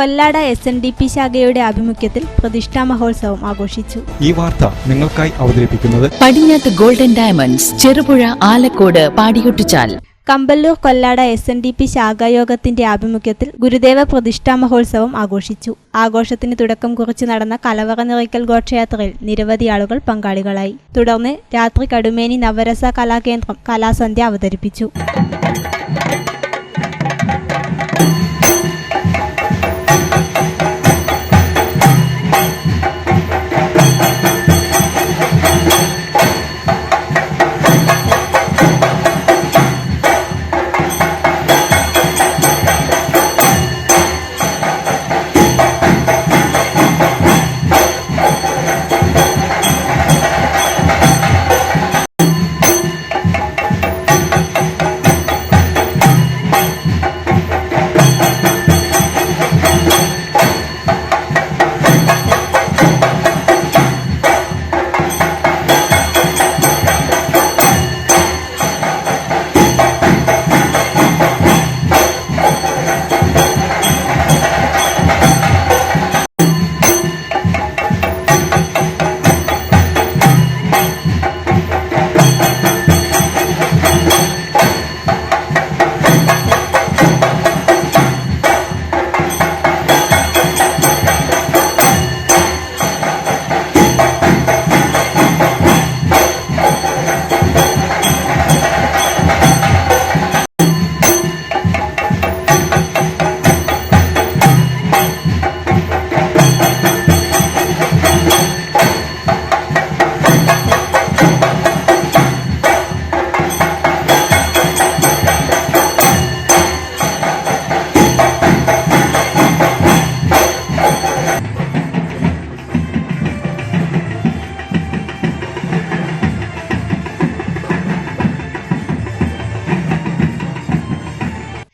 Kollada S N D P ശാഖയുടെ ആഭിമുഖ്യത്തിൽ പ്രതിഷ്ഠാ മഹോത്സവം ആഘോഷിച്ചു. ഈ വാർത്ത നിങ്ങൾക്കായി അവതരിപ്പിക്കുന്നത് പടിഞ്ഞാത്ത് golden diamonds Cherupuzha Alakode Padiyottuchal. Kamballur Kollada S N D P ശാഖായോഗത്തിന്റെ ആഭിമുഖ്യത്തിൽ ഗുരുദേവ പ്രതിഷ്ഠാ മഹോത്സവം ആഘോഷിച്ചു. ആഘോഷത്തിന് തുടക്കം കുറിച്ച് നടന്ന കലവറ നിറയ്ക്കൽ ഘോഷയാത്രയിൽ നിരവധി ആളുകൾ പങ്കാളികളായി. തുടർന്ന് രാത്രി കടുമേനി നവരസ കലാകേന്ദ്രം കലാസന്ധ്യ അവതരിപ്പിച്ചു.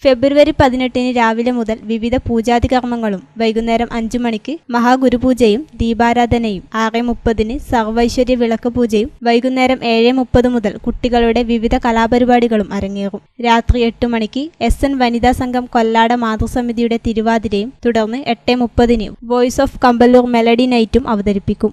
ഫെബ്രുവരി പതിനെട്ടിന് രാവിലെ മുതൽ വിവിധ പൂജാതി കർമ്മങ്ങളും വൈകുന്നേരം അഞ്ചു മണിക്ക് മഹാഗുരുപൂജയും ദീപാരാധനയും ആറ് മുപ്പതിന് സർവൈശ്വര്യ വിളക്ക് പൂജയും വൈകുന്നേരം ഏഴ് മുപ്പത് മുതൽ കുട്ടികളുടെ വിവിധ കലാപരിപാടികളും അരങ്ങേറും. രാത്രി എട്ട് മണിക്ക് എസ് എൻ വനിതാ സംഘം കൊല്ലാട മാതൃസമിതിയുടെ തിരുവാതിരയും തുടർന്ന് എട്ട് മുപ്പതിന് വോയിസ് ഓഫ് കമ്പല്ലൂർ മെലഡി നൈറ്റും അവതരിപ്പിക്കും.